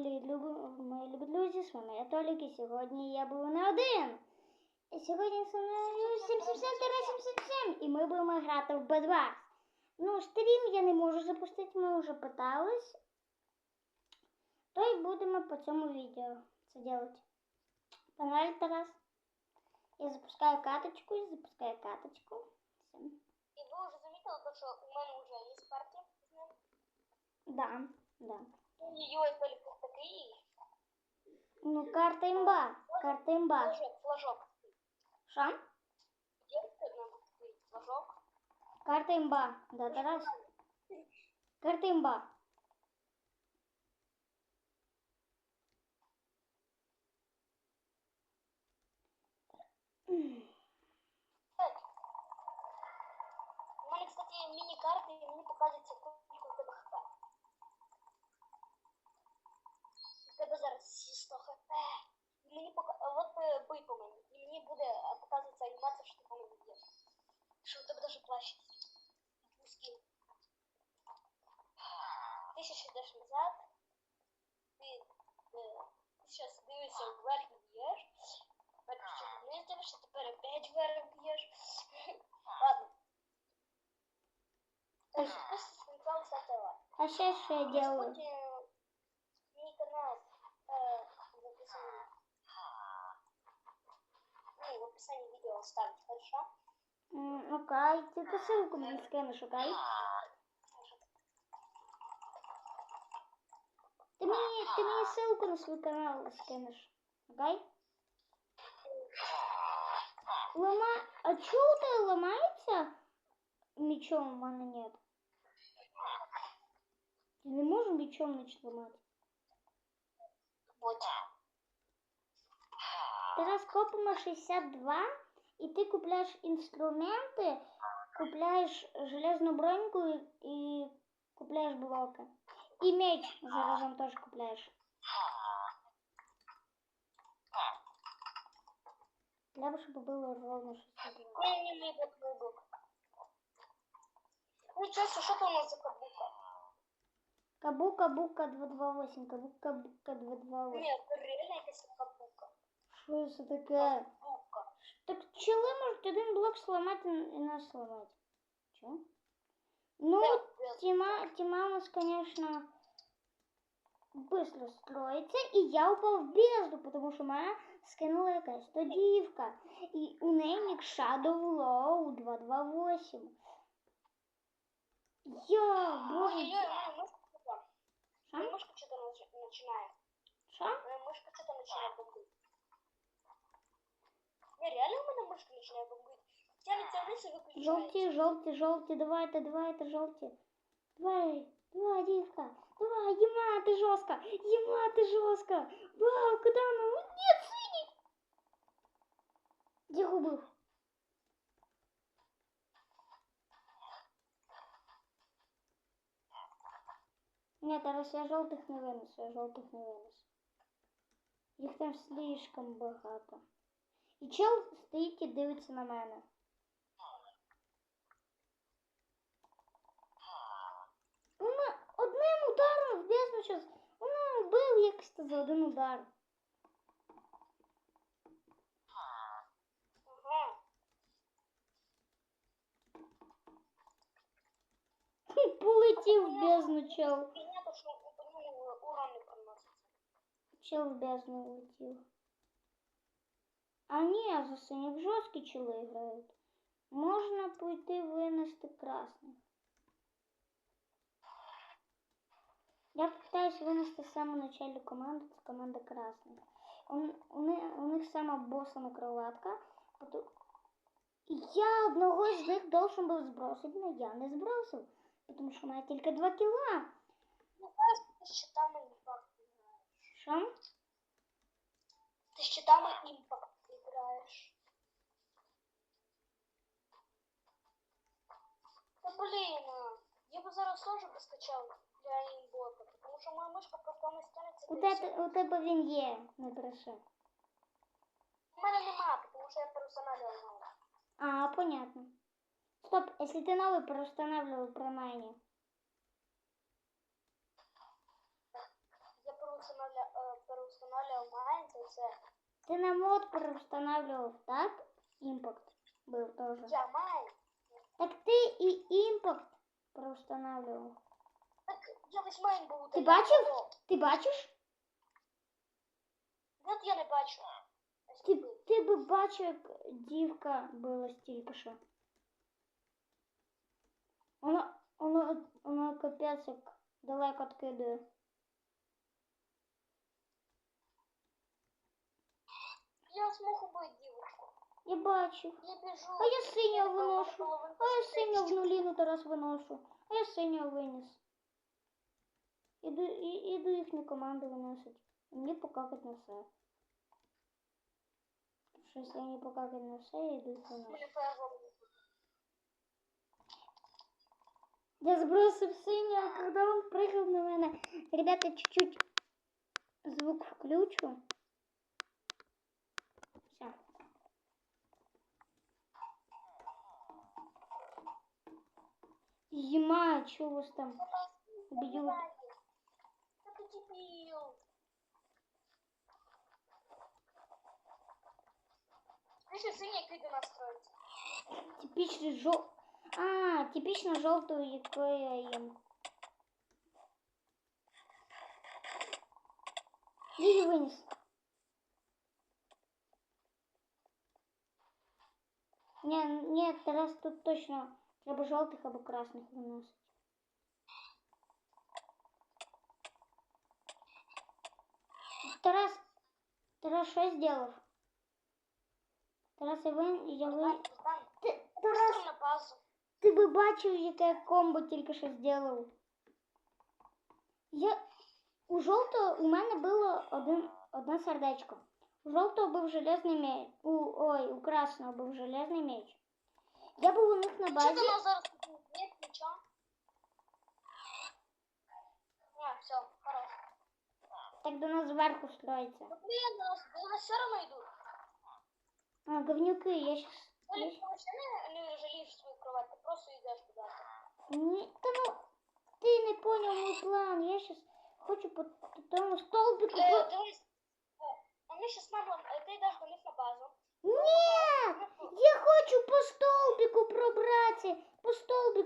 Привіт, любі, мої любі друзі, з вами я Толік, і сьогодні я був не один. І сьогодні зі мною 77-77, і ми будемо грати в Bedwars. Ну, стрім я не можу запустити, ми вже питались. То й будемо по цьому відео це робити. Погнали, Тарас. Я запускаю каточку, я запускаю каточку. Все. І ви вже замітили, то, що у мене вже є партія з ним. Да, да. Ой-ой, Толік був такий. Ну, карта імба, карта імба. Флажок, флажок. Що? Є нам такий флажок. Карта імба. Да, Тарас? Карта імба. Так. У мене, кстати, є міні-карти, і мені тебе зараз всі 100 хп. І мені пока... а От е, бий по мені. І мені буде е, показуватися анімація, що ти по мені б'єш. Що у тебе даже плащ. Скін. Ти ще йдеш назад. Ти, е, ти зараз дивишся вверх і б'єш. Тепер чуть вниз дивишся, тепер опять вверх б'єш. Ладно. Так что просто сначала ставьте лайк. А сейчас что я Не делаю? описании видео оставить, хорошо? М, Окей, тільки ссылку мені скинеш, окей? Ти мені, ти мені ссылку на свій канал скинеш, окей? Лома... А чого у тебе ламається? Мечом у мене нет. Я не можу мечом ніч ламати. Вот. Зараз копимо 62, і ти купляєш інструменти, купляєш железну броньку і купляєш блоки. І меч заразом теж купляєш. Треба, щоб було ровно 62. Не, не, не, вот мой бок. Ну, честно, что-то у нас за каблука. Кабука, бука 228, кабука, бука 228. Нет, это реально якась каблука. Що це таке? Каблука. Так пчели можуть один блок сломати і нас сломати. Чо? Ну, Да, да. Тима, Тима у нас, конечно, быстро строится, и я упал в бездну, потому что моя скинула якась то дівка. І у неї нік Shadow Low 228. Я, боже, Ой-ой-ой, моя мышка что-то. Що? Моя мышка что-то начи- начинает. Що? Моя мышка что-то начинает бомбить. Не, реально у меня мышка начинает бомбить. Тянется вниз и выключается. Жовті, жовті, жовті, давайте, давайте, жовті. Давай, давай, дівка. Давай, Єма, ти жорстка. Єма, ти жорстка. Вау, куди вона? О, Ні, синій. Де губив? Ні, Тарас, я жовтих не винесу, я жовтих не винесу. Їх там слишком багато. І чел стоїть і дивиться на мене. Вона одним ударом в бездну щас. Вона вбив якось за один удар. Полетів в бездну чел. Чел в бездну влетів. А ні, за синіх жорсткі чели грають. Можна пойти винести красних. Я пытаюсь винести в самому начале команду, це команда красних. У, у, них, у них сама босана кроватка. потом- І я одного з них должен був збросити, але я не збросив. Тому що має тільки два кіла. Ну, знаешь, ты с щитами импакт играешь. Що? Ты с щитами импакт Да блин, а, я бы зараз тоже бы скачал для имбота, потому что моя мышка просто не стянется. У да и тебе, всё. у тебе він є, не бреши. У мене нема, потому что я переустанавливал новый. А, понятно. Стоп, если ты новый проустанавливал про майни. Я переустанавливал це. Ти на мод переустанавливав, так? Імпакт був теж. Я маю. Так ти і імпакт переустанавливав. Так я весь майн був. Ти бачив? Ти бачиш? От я не бачу. Ти, ти би бачив, як дівка била стільки що. Вона, вона, вона капець як далеко откидує. Я змог убити дівчинку. Я бачив. Я біжу. А я синього Я виношу. половинку А я сердечка. синього в нуліну зараз виношу. А я синього виніс. Іду, і, іду їхню команду виносить. Мені покакать на все. Щось мені покакать на все, я йду їх виношу. Мене фаербол. Я сбросив синього, когда он прыгал на мене. Ребята, чуть-чуть звук включу. Зима, что у вас там? Бьют. Та ти дебіл. Пише синій киди настроїться. Типичный жел... А, типично желтую, якою я їм. Її виніс. Не, ні, Тарас тут точно треба жовтих або красних виносити. Тарас, Тарас, що зробив? Тарас, я вин... я вин... Ти, Тарас, ти би бачив, яке комбо тільки що зробив. Я... У жовтого у мене було один, одне сердечко. У жовтого був железний меч. У, ой, у красного був железний меч. Я був у них на базі. ти нас зараз тут нет нічого? А, все, хорош. Так до нас зверху строїться. Ну блін, нас, до нас все одно йдуть. А, говнюки, я щас... Олі, ти вообще не, не жалієш свою кровать, ти просто йдеш куди-то. Ні, та ну, ти не поняв мій план. Я щас хочу по, тому столбику... Е, дивись, е, а щас мамон, е, ти йдеш до них на базу. Ні!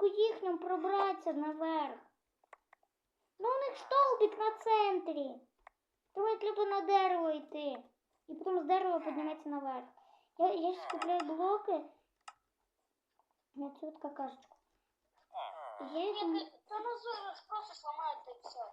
столбику їхньому пробратися наверх. Ну у них столбик на центрі. Тому треба на дерево йти. І потім з дерева підніматися наверх. Я, я зараз купляю блоки на цю от какашечку. Я їх... Ні, ти, то нас зараз просто сломають і все.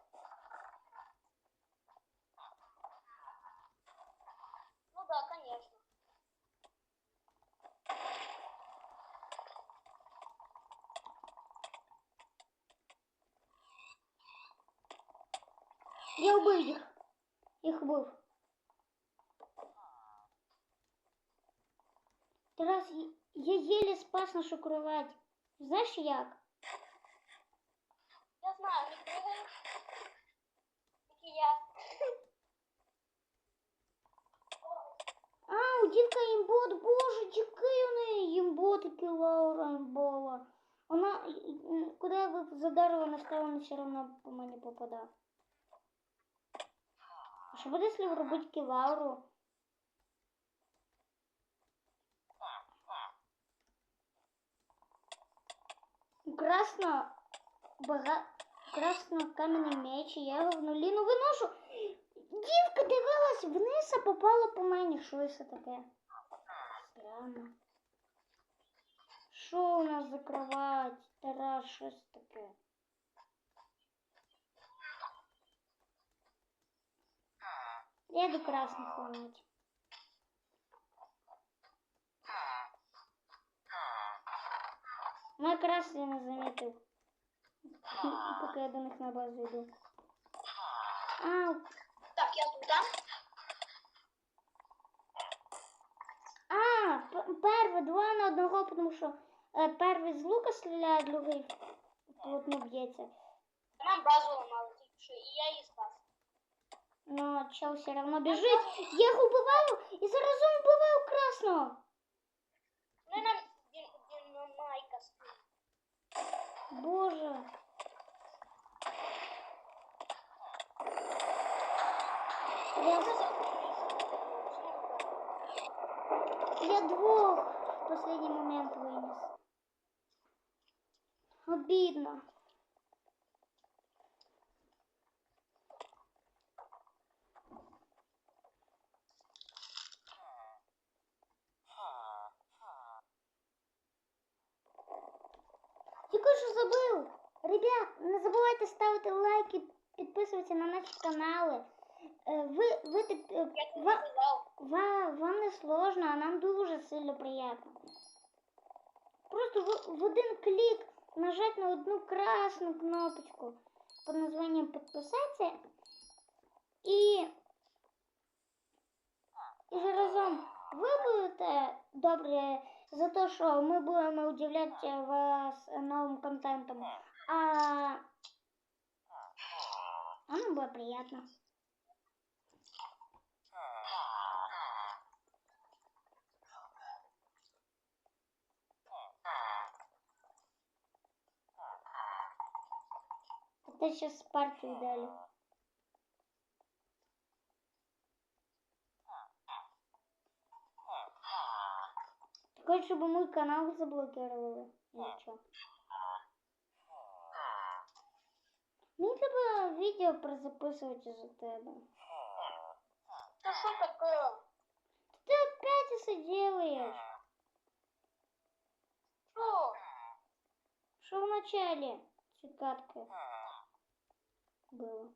Я вбив їх. Їх вбив. Тарас, я- я єлі спас нашу кровать. Знаєш як? Я знаю, не прыгай. Як і я. А, у дівка імбот, боже, який у неї імбот, який Лаура імбова. Вона, м, куди ви за дерево не ставили, все одно по мені попадав. Що буде, якщо робити кілауру? Красно, бага... красно кам'яний меч, я його в нулі ну виношу. Дівка дивилась вниз, а попала по мені. Що це таке? Странно. Що у нас за кровать? Тарас, що це таке? Я до красных ломать. Якраз я не заметил. Поки я до них на базу йду. А, Так, я тут, да? а, п- перший два на одного, тому що е, перший з лука стріляє, другий плотно б'ється. Нам базу ламали тільки що, і я її спас. Но чел все равно біжить. Я його вбиваю і заразом вбиваю красного. Ну і нам дін- дінамайка спить. Боже. Я... Це за хуйня? Я двух в последний момент вынес. Обидно. Тільки що забив. Ребят, не забувайте ставити лайки, підписуватися на наші канали. Е, Ви, ви, так- е, Я тобі ва- казав. Ва- вам не сложно, а нам дуже сильно приятно. Просто в, в один клик нажать на одну красную кнопочку под названием подписаться и, і заразом ви будете добре за те, що ми будемо удивляти вас новим контентом, а, а нам буде приємно. Это сейчас партию дали. Хочешь, чтобы мой канал заблокировали? Или что? Мені треба відео прозаписувати за тебе. Та що таке? Ты опять это делаешь? Що? Что в начале цикадка было?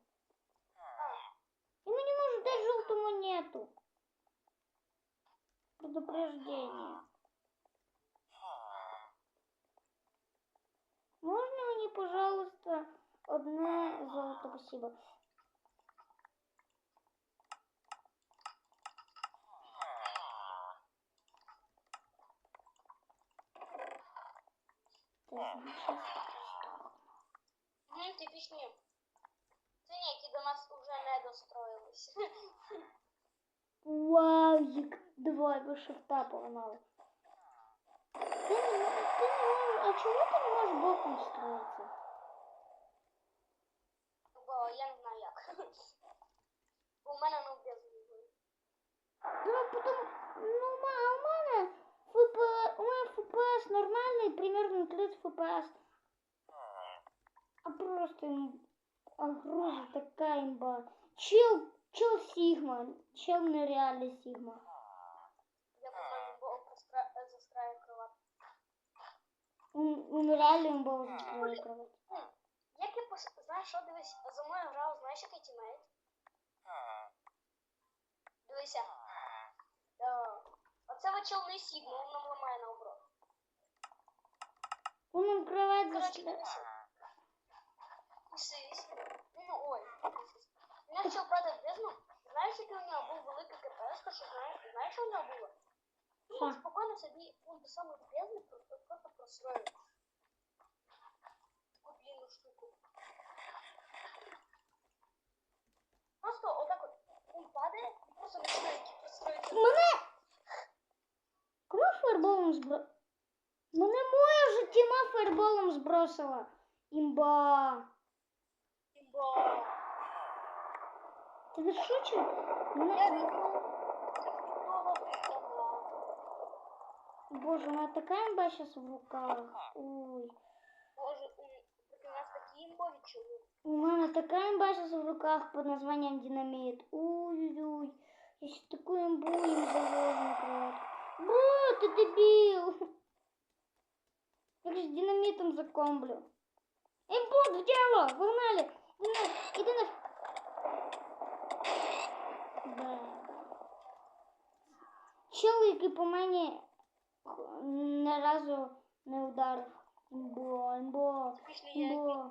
И мы не можем дать желтую монету. Предупреждение. Можно мне, пожалуйста, одне золото, спасибо. Так, сейчас. Ну, типічні. Сині, які до нас вже не достроїлись. Вау, їх два ви шифта поламали. Ти не, а чому ти не можеш боком строїтися? Бо я не знаю як. Бо у мене ну без. Ну, потом, ну, а у мене ФП, у мене ФПС нормальний, примерно 30 ФПС. А просто ім- а груза така имба. Чел, чел Сигма, чел нереальный Сигма. Он реально закрывает кровать. Як я пос... Знаєш що, дивись, за мною грав, знаєш, який тімейт? Дивися. Оце ви челний Сігма, він нам ламає наоборот. Он нам кровать дивися. Кусись. Ну, ой, кусись. Він почав падати в бездну. Знаєш, який у нього був великий КПС, то що знаєш, знаєш, що у нього було? Що? Він спокійно собі, він до самої бездни просто, просто простроїв. Таку длинну штуку. Просто отак от він падає і просто починає простроїти. Мене. Кому фаерболом збро... Мене моя же тіма фаерболом збросила. Імба. Імба. Ти ви шучу? Я Мене... візьму Боже, у мене така імба зараз в руках. Ой. Боже, у у нас такі імбові чоловіки. У мене така імба зараз в руках под названием динамит. Ой-ой-ой. Я ще таку імбу їм завожу на кровать. Бо, ти дебіл. Я ж динамитом закомблю. Імбу в діло, погнали. Іди на, іди на. Да. Чел, який по мені ні разу не ударив. Імбо, імбо, Пішли,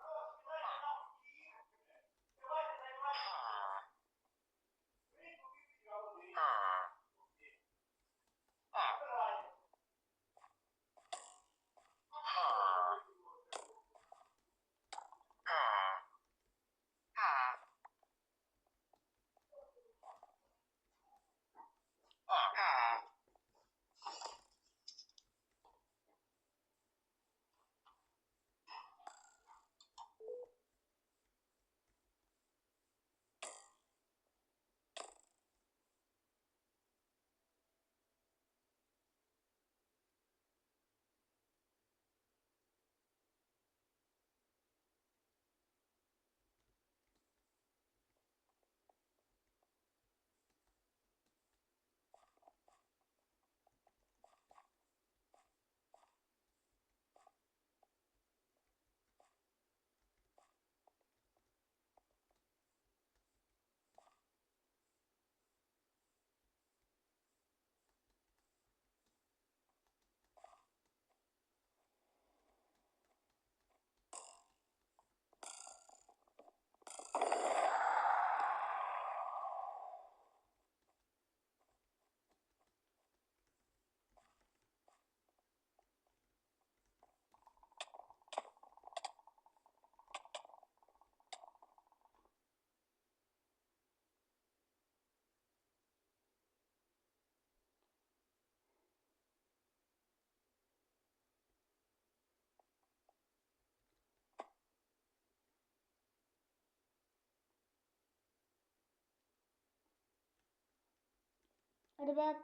Ребят.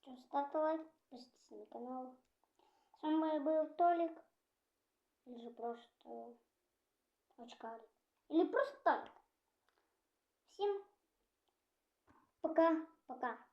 Что, ставьте лайк, подписывайтесь на канал. С вами был Толик. Или же просто очкарик. Или просто Толик. Всем пока-пока.